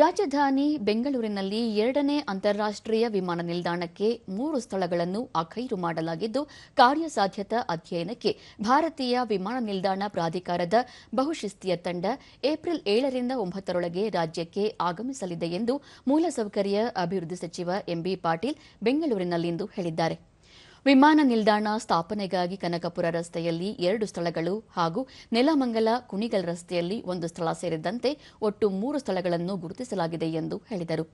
ರಾಜಧಾನಿ ಬೆಂಗಳೂರಿನಲ್ಲಿ ಎರಡನೇ ಅಂತಾರಾಷ್ಟ್ರೀಯ ವಿಮಾನ ನಿಲ್ದಾಣಕ್ಕೆ ಮೂರು ಸ್ಥಳಗಳನ್ನು ಅಖೈರು ಮಾಡಲಾಗಿದ್ದು, ಕಾರ್ಯಸಾಧ್ಯತಾ ಅಧ್ಯಯನಕ್ಕೆ ಭಾರತೀಯ ವಿಮಾನ ನಿಲ್ದಾಣ ಪ್ರಾಧಿಕಾರದ ಬಹುಶಿಸ್ತಿಯ ತಂಡ ಏಪ್ರಿಲ್ ಏಳರಿಂದ ಒಂಬತ್ತರೊಳಗೆ ರಾಜ್ಯಕ್ಕೆ ಆಗಮಿಸಲಿದೆ ಎಂದು ಮೂಲಸೌಕರ್ಯ ಅಭಿವೃದ್ಧಿ ಸಚಿವ ಎಂಬಿ ಪಾಟೀಲ್ ಬೆಂಗಳೂರಿನಲ್ಲಿಂದು ಹೇಳಿದ್ದಾರೆ. ವಿಮಾನ ನಿಲ್ದಾಣ ಸ್ಥಾಪನೆಗಾಗಿ ಕನಕಪುರ ರಸ್ತೆಯಲ್ಲಿ ಎರಡು ಸ್ಥಳಗಳು ಹಾಗೂ ನೆಲಮಂಗಲ ಕುಣಿಗಲ್ ರಸ್ತೆಯಲ್ಲಿ ಒಂದು ಸ್ಥಳ ಸೇರಿದಂತೆ ಒಟ್ಟು ಮೂರು ಸ್ಥಳಗಳನ್ನು ಗುರುತಿಸಲಾಗಿದೆ ಎಂದು ಹೇಳಿದರು.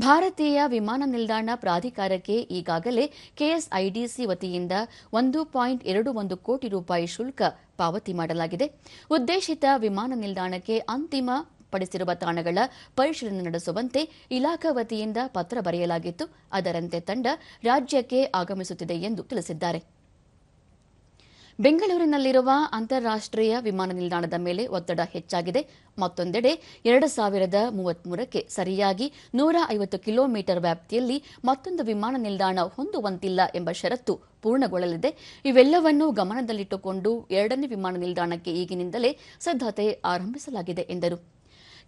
ಭಾರತೀಯ ವಿಮಾನ ನಿಲ್ದಾಣ ಪ್ರಾಧಿಕಾರಕ್ಕೆ ಈಗಾಗಲೇ ಕೆಎಸ್ಐಡಿಸಿ ವತಿಯಿಂದ ಒಂದು ಪಾಯಿಂಟ್ ಎರಡು ಒಂದು ಕೋಟಿ ರೂಪಾಯಿ ಶುಲ್ಕ ಪಾವತಿ ಮಾಡಲಾಗಿದೆ. ಉದ್ದೇಶಿತ ವಿಮಾನ ನಿಲ್ದಾಣಕ್ಕೆ ಅಂತಿಮ ಪಡಿಸಿರುವ ತಾಣಗಳ ಪರಿಶೀಲನೆ ನಡೆಸುವಂತೆ ಇಲಾಖಾ ವತಿಯಿಂದ ಪತ್ರ ಬರೆಯಲಾಗಿತ್ತು. ಅದರಂತೆ ತಂಡ ರಾಜ್ಯಕ್ಕೆ ಆಗಮಿಸುತ್ತಿದೆ ಎಂದು ತಿಳಿಸಿದ್ದಾರೆ. ಬೆಂಗಳೂರಿನಲ್ಲಿರುವ ಅಂತಾರಾಷ್ಟ್ರೀಯ ವಿಮಾನ ನಿಲ್ದಾಣದ ಮೇಲೆ ಒತ್ತಡ ಹೆಚ್ಚಾಗಿದೆ. ಮತ್ತೊಂದೆಡೆ ಎರಡು ಸಾವಿರದ ಮೂವತ್ಮೂರಕ್ಕೆ ಸರಿಯಾಗಿ ನೂರ ಐವತ್ತು ಕಿಲೋಮೀಟರ್ ವ್ಯಾಪ್ತಿಯಲ್ಲಿ ಮತ್ತೊಂದು ವಿಮಾನ ನಿಲ್ದಾಣ ಹೊಂದುವಂತಿಲ್ಲ ಎಂಬ ಷರತ್ತು ಪೂರ್ಣಗೊಳ್ಳಲಿದೆ. ಇವೆಲ್ಲವನ್ನೂ ಗಮನದಲ್ಲಿಟ್ಟುಕೊಂಡು ಎರಡನೇ ವಿಮಾನ ನಿಲ್ದಾಣಕ್ಕೆ ಈಗಿನಿಂದಲೇ ಸಿದ್ದತೆ ಆರಂಭಿಸಲಾಗಿದೆ ಎಂದರು.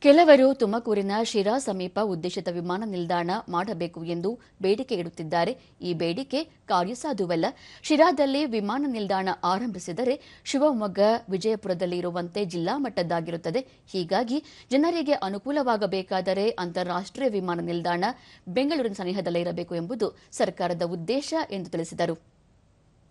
ಕೆಲವರು ತುಮಕೂರಿನ ಶಿರಾ ಸಮೀಪ ಉದ್ದೇಶಿತ ವಿಮಾನ ನಿಲ್ದಾಣ ಮಾಡಬೇಕು ಎಂದು ಬೇಡಿಕೆ ಇಡುತ್ತಿದ್ದಾರೆ. ಈ ಬೇಡಿಕೆ ಕಾರ್ಯಸಾಧುವಲ್ಲ. ಶಿರಾದಲ್ಲಿ ವಿಮಾನ ನಿಲ್ದಾಣ ಆರಂಭಿಸಿದರೆ ಶಿವಮೊಗ್ಗ, ವಿಜಯಪುರದಲ್ಲಿ ಇರುವಂತೆ ಜಿಲ್ಲಾ ಮಟ್ಟದ್ದಾಗಿರುತ್ತದೆ. ಹೀಗಾಗಿ ಜನರಿಗೆ ಅನುಕೂಲವಾಗಬೇಕಾದರೆ ಅಂತಾರಾಷ್ಟ್ರೀಯ ವಿಮಾನ ನಿಲ್ದಾಣ ಬೆಂಗಳೂರಿನ ಸನಿಹದಲ್ಲೇ ಇರಬೇಕು ಎಂಬುದು ಸರ್ಕಾರದ ಉದ್ದೇಶ ಎಂದು ತಿಳಿಸಿದರು.